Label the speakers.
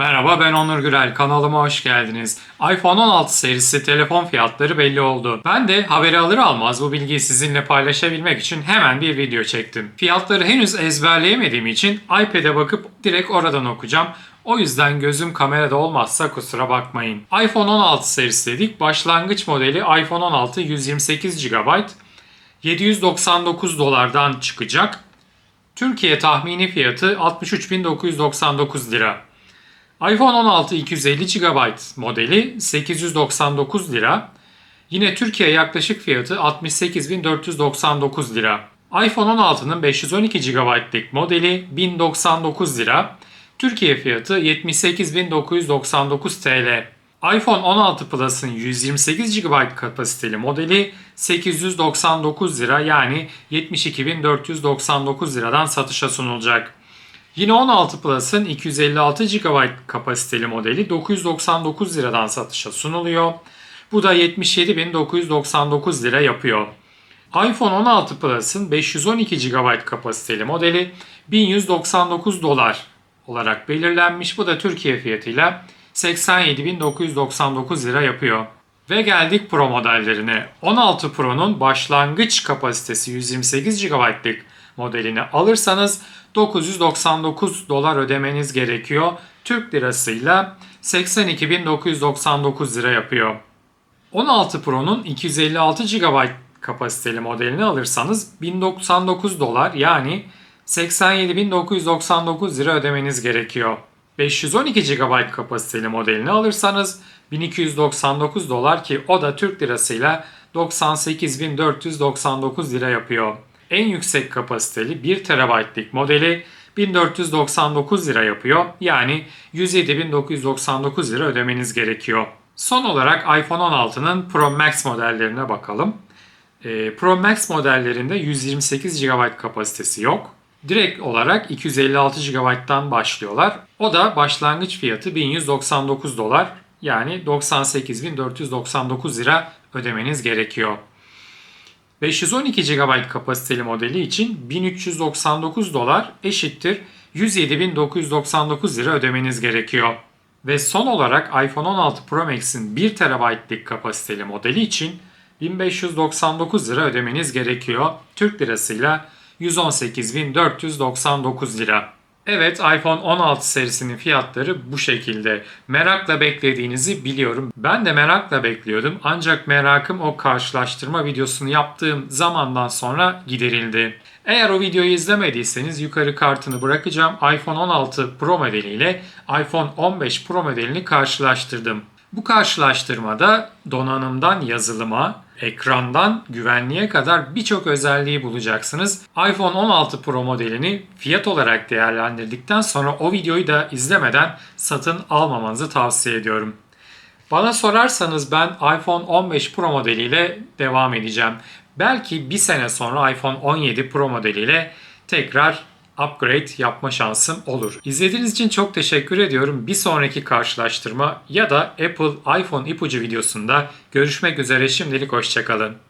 Speaker 1: Merhaba ben Onur Gürel. Kanalıma hoş geldiniz. iPhone 16 serisi telefon fiyatları belli oldu. Ben de haberi alır almaz bu bilgiyi sizinle paylaşabilmek için hemen bir video çektim. Fiyatları henüz ezberleyemediğim için iPad'e bakıp direkt oradan okuyacağım. O yüzden gözüm kamerada olmazsa kusura bakmayın. iPhone 16 serisi dedik. Başlangıç modeli iPhone 16 128 GB 799 dolardan çıkacak. Türkiye tahmini fiyatı 63.999 lira. iPhone 16 250 GB modeli 899 lira. Yine Türkiye yaklaşık fiyatı 68.499 lira. iPhone 16'nın 512 GB'lık modeli 1099 lira. Türkiye fiyatı 78.999 TL. iPhone 16 Plus'ın 128 GB kapasiteli modeli 899 lira yani 72.499 liradan satışa sunulacak. Yine 16 Plus'ın 256 GB kapasiteli modeli 999 liradan satışa sunuluyor. Bu da 77.999 lira yapıyor. iPhone 16 Plus'ın 512 GB kapasiteli modeli 1199 dolar olarak belirlenmiş. Bu da Türkiye fiyatıyla 87.999 lira yapıyor. Ve geldik Pro modellerine. 16 Pro'nun başlangıç kapasitesi 128 GB'lık modelini alırsanız 999 dolar ödemeniz gerekiyor. Türk lirasıyla 82.999 lira yapıyor. 16 Pro'nun 256 GB kapasiteli modelini alırsanız 1099 dolar yani 87.999 lira ödemeniz gerekiyor. 512 GB kapasiteli modelini alırsanız 1299 dolar ki o da Türk lirasıyla 98.499 lira yapıyor. En yüksek kapasiteli 1 TB'lik modeli 1499 lira yapıyor. Yani 107.999 lira ödemeniz gerekiyor. Son olarak iPhone 16'nın Pro Max modellerine bakalım. Ee, Pro Max modellerinde 128 GB kapasitesi yok. Direkt olarak 256 GB'dan başlıyorlar. O da başlangıç fiyatı 1199 dolar. Yani 98.499 lira ödemeniz gerekiyor. 512 GB kapasiteli modeli için 1399 dolar eşittir 107.999 lira ödemeniz gerekiyor. Ve son olarak iPhone 16 Pro Max'in 1 TB'lik kapasiteli modeli için 1599 lira ödemeniz gerekiyor. Türk lirasıyla 118.499 lira. Evet iPhone 16 serisinin fiyatları bu şekilde. Merakla beklediğinizi biliyorum. Ben de merakla bekliyordum. Ancak merakım o karşılaştırma videosunu yaptığım zamandan sonra giderildi. Eğer o videoyu izlemediyseniz yukarı kartını bırakacağım. iPhone 16 Pro modeliyle iPhone 15 Pro modelini karşılaştırdım. Bu karşılaştırmada donanımdan yazılıma, ekrandan güvenliğe kadar birçok özelliği bulacaksınız. iPhone 16 Pro modelini fiyat olarak değerlendirdikten sonra o videoyu da izlemeden satın almamanızı tavsiye ediyorum. Bana sorarsanız ben iPhone 15 Pro modeliyle devam edeceğim. Belki bir sene sonra iPhone 17 Pro modeliyle tekrar upgrade yapma şansım olur. İzlediğiniz için çok teşekkür ediyorum. Bir sonraki karşılaştırma ya da Apple iPhone ipucu videosunda görüşmek üzere şimdilik hoşçakalın.